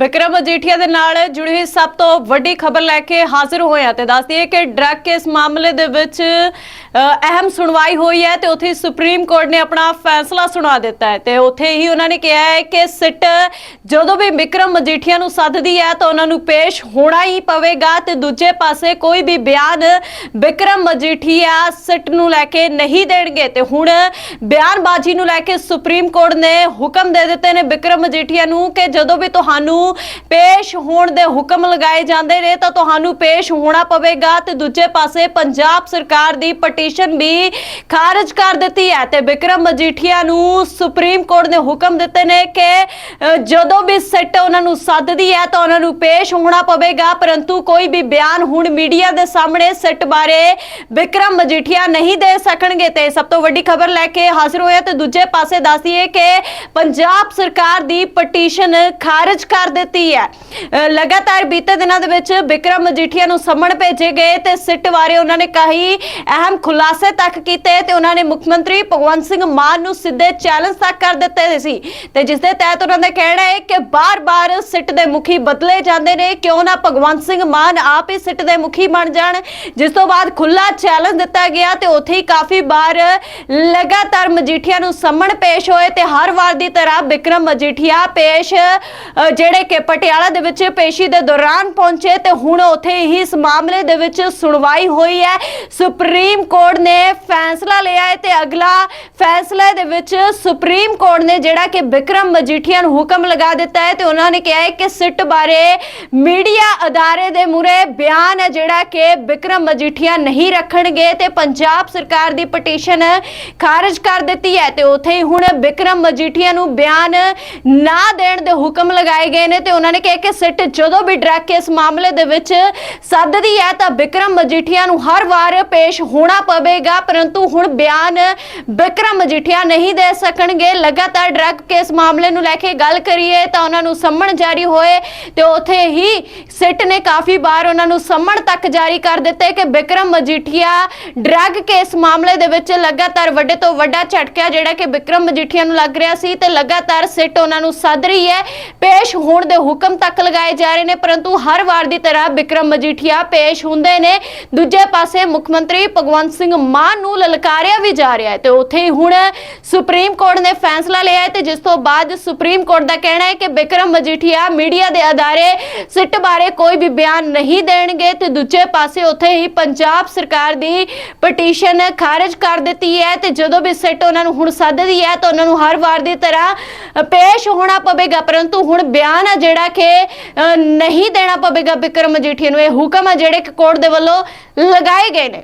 ਵਿਕਰਮ ਮਜੀਠੀਆ ਦੇ ਨਾਲ ਜੁੜੀ ਹੋਈ ਸਭ ਤੋਂ ਵੱਡੀ ਖਬਰ ਲੈ ਕੇ ਹਾਜ਼ਰ ਹੋਏ ਹਾਂ ਤੇ ਦੱਸਦੀ ਹੈ ਕਿ ਡਰੱਗ ਕੇਸ ਮਾਮਲੇ ਦੇ ਵਿੱਚ ਅਹਿਮ ਸੁਣਵਾਈ ਹੋਈ ਹੈ ਤੇ ਉੱਥੇ ਸੁਪਰੀਮ ਕੋਰਟ ਨੇ ਆਪਣਾ ਫੈਸਲਾ ਸੁਣਾ ਦਿੱਤਾ ਹੈ ਤੇ ਉੱਥੇ ਹੀ ਉਹਨਾਂ ਨੇ ਕਿਹਾ ਹੈ ਕਿ ਸਿੱਟ ਜਦੋਂ ਵੀ ਵਿਕਰਮ ਮਜੀਠੀਆ ਨੂੰ ਸੱਦਦੀ ਹੈ ਤਾਂ ਉਹਨਾਂ ਨੂੰ ਪੇਸ਼ ਹੋਣਾ ਹੀ ਪਵੇਗਾ ਤੇ ਦੂਜੇ ਪਾਸੇ ਕੋਈ ਵੀ ਬਿਆਨ ਵਿਕਰਮ ਮਜੀਠੀਆ ਸਿੱਟ ਨੂੰ ਲੈ ਕੇ ਨਹੀਂ ਦੇਣਗੇ। ਤੇ ਹੁਣ ਬਿਆਨਬਾਜ਼ੀ ਨੂੰ ਲੈ ਕੇ ਸੁਪਰੀਮ ਕੋਰਟ ਨੇ ਹੁਕਮ ਦੇ ਦਿੱਤੇ ਨੇ ਵਿਕਰਮ ਮਜੀਠੀਆ ਨੂੰ ਕਿ ਜਦੋਂ ਵੀ ਤੁਹਾਨੂੰ ਪੇਸ਼ ਹੋਣ ਦੇ ਹੁਕਮ ਲਗਾਏ ਜਾਂਦੇ ਨੇ, ਤਾਂ ਤੁਹਾਨੂੰ ਪੇਸ਼ ਹੋਣਾ ਪਵੇਗਾ। ਤੇ ਦੂਜੇ ਪਾਸੇ ਪੰਜਾਬ ਸਰਕਾਰ ਦੀ ਪਟੀਸ਼ਨ ਵੀ ਖਾਰਜ ਕਰ ਦਿੱਤੀ ਹੈ ਤੇ ਵਿਕਰਮ ਮਜੀਠੀਆ ਨੂੰ ਸੁਪਰੀਮ ਕੋਰਟ ਨੇ ਹੁਕਮ ਦਿੱਤੇ ਨੇ ਕਿ ਜਦੋਂ ਵੀ ਸਿੱਟ ਉਹਨਾਂ ਨੂੰ ਸੱਦਦੀ ਹੈ, ਤਾਂ ਉਹਨਾਂ ਨੂੰ ਪੇਸ਼ ਹੋਣਾ ਪਵੇਗਾ। ਪਰੰਤੂ ਕੋਈ ਵੀ ਬਿਆਨ ਹੁਣ ਮੀਡੀਆ ਦੇ ਸਾਹਮਣੇ ਸਿੱਟ ਬਾਰੇ ਵਿਕਰਮ ਮਜੀਠੀਆ ਨਹੀਂ ਦੇ ਸਕਣਗੇ। ਤੇ ਸਭ ਤੋਂ ਵੱਡੀ ਖਬਰ ਲੈ ਕੇ ਹਾਜ਼ਰ ਹੋਇਆ ਤੇ ਦੂਜੇ ਪਾਸੇ ਦੱਸੀਏ ਕਿ ਪੰਜਾਬ ਸਰਕਾਰ ਦੀ ਪਟੀਸ਼ਨ ਖਾਰਜ ਕਰ ਦਿੱਤੀ ਹੈ। ਅ, ਲਗਾਤਾਰ ਬੀਤੇ ਦਿਨਾਂ ਦੇ ਵਿੱਚ ਵਿਕਰਮ ਮਜੀਠੀਆ ਨੂੰ ਸੰਮਣ ਭੇਜੇ ਗਏ ਤੇ ਸਿੱਟ ਬਾਰੇ ਉਹਨਾਂ ਨੇ ਕਈ ਅਹਿਮ ਖੁਲਾਸੇ ਤੱਕ ਕੀਤੇ ਤੇ ਉਹਨਾਂ ਨੇ ਮੁੱਖ ਮੰਤਰੀ ਭਗਵੰਤ ਸਿੰਘ ਮਾਨ ਨੂੰ ਸਿੱਧੇ ਚੈਲੰਜ ਤੱਕ ਕਰ ਦਿੱਤੇ ਸੀ। ਤੇ ਜਿਸ ਦੇ ਤਹਿਤ ਉਹਨਾਂ ਦਾ ਕਹਿਣਾ ਹੈ ਕਿ ਬਾਰ-ਬਾਰ ਸਿੱਟ ਦੇ ਮੁਖੀ ਬਦਲੇ ਜਾਂਦੇ ਨੇ ਕਿਉਂ ਨਾ ਭਗਵੰਤ ਸਿੰਘ ਮਾਨ ਆਪ ਹੀ ਸਿੱਟ ਦੇ ਮੁਖੀ ਬਣ ਜਾਣ? ਜਿਸ ਤੋਂ ਬਾਅਦ ਖੁੱਲਾ ਚੈਲੰਜ ਦਿੱਤਾ ਗਿਆ ਤੇ ਉੱਥੇ ਹੀ ਕਾਫੀ ਵਾਰ ਲਗਾਤਾਰ ਮਜੀਠੀਆ ਨੂੰ ਸੰਮਣ ਪੇਸ਼ ਹੋਏ ਤੇ ਹਰ ਵਾਰ ਦੀ ਤਰ੍ਹਾਂ ਵਿਕਰਮ ਮਜੀਠੀਆ ਪੇਸ਼ ਅ, ਜਿਹੜੇ ਕਿ ਪਟਿਆਲਾ ਦੇ ਵਿੱਚ ਪੇਸ਼ੀ ਦੇ ਦੌਰਾਨ ਪਹੁੰਚੇ ਤੇ ਹੁਣ ਉੱਥੇ ਹੀ ਇਸ ਮਾਮਲੇ ਦੇ ਵਿੱਚ ਸੁਣਵਾਈ ਹੋਈ ਹੈ। ਸੁਪਰੀਮ ਕੋਰਟ ਨੇ ਫੈਸਲਾ ਲਿਆ ਹੈ ਤੇ ਅਗਲਾ ਫੈਸਲੇ ਦੇ ਵਿੱਚ ਸੁਪਰੀਮ ਕੋਰਟ ਨੇ ਜਿਹੜਾ ਕਿ ਵਿਕਰਮ ਮਜੀਠੀਆ ਨੂੰ ਹੁਕਮ ਲਗਾ ਦਿੱਤਾ ਹੈ ਤੇ ਉਹਨਾਂ ਨੇ ਕਿਹਾ ਹੈ ਕਿ ਸਿੱਟ ਬਾਰੇ ਮੀਡੀਆ ਅਦਾਰੇ ਦੇ ਮੂਰੇ ਬਿਆਨ ਹੈ ਜਿਹੜਾ ਕਿ ਵਿਕਰਮ ਮਜੀਠੀਆ ਨਹੀਂ ਰੱਖਣਗੇ ਤੇ ਪੰਜਾਬ ਸਰਕਾਰ ਦੀ ਪਟੀਸ਼ਨ ਖਾਰਜ ਕਰ ਦਿੱਤੀ ਹੈ ਤੇ ਉੱਥੇ ਹੀ ਹੁਣ ਵਿਕਰਮ ਮਜੀਠੀਆ ਨੂੰ ਬਿਆਨ ਨਾ ਦੇਣ ਦੇ ਹੁਕਮ ਲਗਾਏ ਗਏ ਨੇ। ਤੇ ਉਹਨਾਂ ਨੇ ਕਿਹਾ ਕਿ ਸਿੱਟ ਜਦੋਂ ਵੀ ਡਰੱਗ ਕੇਸ ਮਾਮਲੇ ਦੇ ਵਿੱਚ ਸੱਦਦੀ ਹੈ ਤਾਂ ਵਿਕਰਮ ਮਜੀਠੀਆ ਨੂੰ ਹਰ ਵਾਰ ਪੇਸ਼ ਹੋਣਾ ਪਵੇਗਾ, ਪਰੰਤੂ ਹੁਣ ਬਿਆਨ ਵਿਕਰਮ ਮਜੀਠੀਆ ਨਹੀਂ ਦੇ ਸਕਣਗੇ। ਲਗਾਤਾਰ ਡਰੱਗ ਕੇਸ ਮਾਮਲੇ ਨੂੰ ਲੈ ਕੇ ਗੱਲ ਕਰੀਏ ਤਾਂ ਉਹਨਾਂ ਨੂੰ ਸੰਮਣ ਜਾਰੀ ਹੋਏ ਤੇ ਉੱਥੇ ਹੀ ਸਿੱਟ ਨੇ ਕਾਫੀ ਵਾਰ ਉਹਨਾਂ ਨੂੰ ਸੰਮਣ ਤੱਕ ਜਾਰੀ ਕਰ ਦਿੱਤੇ ਕਿ ਵਿਕਰਮ ਮਜੀਠੀਆ ਡਰੱਗ ਕੇਸ ਮਾਮਲੇ ਦੇ ਵਿੱਚ ਲਗਾਤਾਰ ਵੱਡੇ ਤੋਂ ਵੱਡਾ ਝਟਕਾ ਜਿਹੜਾ ਕਿ ਵਿਕਰਮ ਮਜੀਠੀਆ ਨੂੰ ਲੱਗ ਰਿਹਾ ਸੀ ਤੇ ਲਗਾਤਾਰ ਸਿੱਟ ਉਹਨਾਂ ਨੂੰ ਸੱਦ ਰਹੀ ਹੈ। ਪੇਸ਼ ਹੋਣ ਦੇ ਹੁਕਮ ਤੱਕ ਲਗਾਏ ਜਾ ਰਹੇ ਨੇ, ਪਰੰਤੂ ਹਰ ਵਾਰ ਦੀ ਤਰ੍ਹਾਂ ਵਿਕਰਮ ਮਜੀਠੀਆ ਪੇਸ਼ ਹੁੰਦੇ ਨੇ। ਦੂਜੇ ਪਾਸੇ ਮੁੱਖ ਮੰਤਰੀ ਭਗਵੰਤ ਸਿੰਘ ਮਾਨ ਨੂੰ ਲਲਕਾਰਿਆ ਵੀ ਜਾ ਰਿਹਾ ਹੈ ਤੇ ਉੱਥੇ ਹੀ ਹੁਣ ਸੁਪਰੀਮ ਕੋਰਟ ਨੇ ਫੈਸਲਾ ਲਿਆ ਹੈ ਤੇ ਜਿਸ ਤੋਂ ਬਾਅਦ ਸੁਪਰੀਮ ਕੋਰਟ ਦਾ ਕਹਿਣਾ ਹੈ ਕਿ ਵਿਕਰਮ ਮਜੀਠੀਆ ਮੀਡੀਆ ਦੇ ਅਦਾਰੇ ਸਿੱਟ ਬਾਰੇ ਕੋਈ ਵੀ ਬਿਆਨ ਨਹੀਂ ਦੇਣਗੇ ਤੇ ਦੂਜੇ ਪਾਸੇ ਉੱਥੇ ਹੀ ਪੰਜਾਬ ਸਰਕਾਰ ਦੀ ਪਟੀਸ਼ਨ ਖਾਰਜ ਕਰ ਦਿੱਤੀ ਹੈ ਤੇ ਜਦੋਂ ਵੀ ਸਿੱਟ ਉਹਨਾਂ ਨੂੰ ਹੁਣ ਸੱਦਦੀ ਹੈ ਤਾਂ ਉਹਨਾਂ ਨੂੰ ਹਰ ਵਾਰ ਦੀ ਤਰ੍ਹਾਂ ਪੇਸ਼ ਹੋਣਾ ਪਵੇਗਾ ਪਰੰਤੂ ਹੁਣ ਬਿਆਨ ਆ ਜਿਹੜਾ ਕਿ ਅ, ਨਹੀਂ ਦੇਣਾ ਪਵੇਗਾ ਵਿਕਰਮ ਮਜੀਠੀਆ ਨੂੰ। ਇਹ ਹੁਕਮ ਆ ਜਿਹੜੇ ਕਿ ਕੋਰਟ ਦੇ ਵੱਲੋਂ ਲਗਾਏ ਗਏ ਨੇ।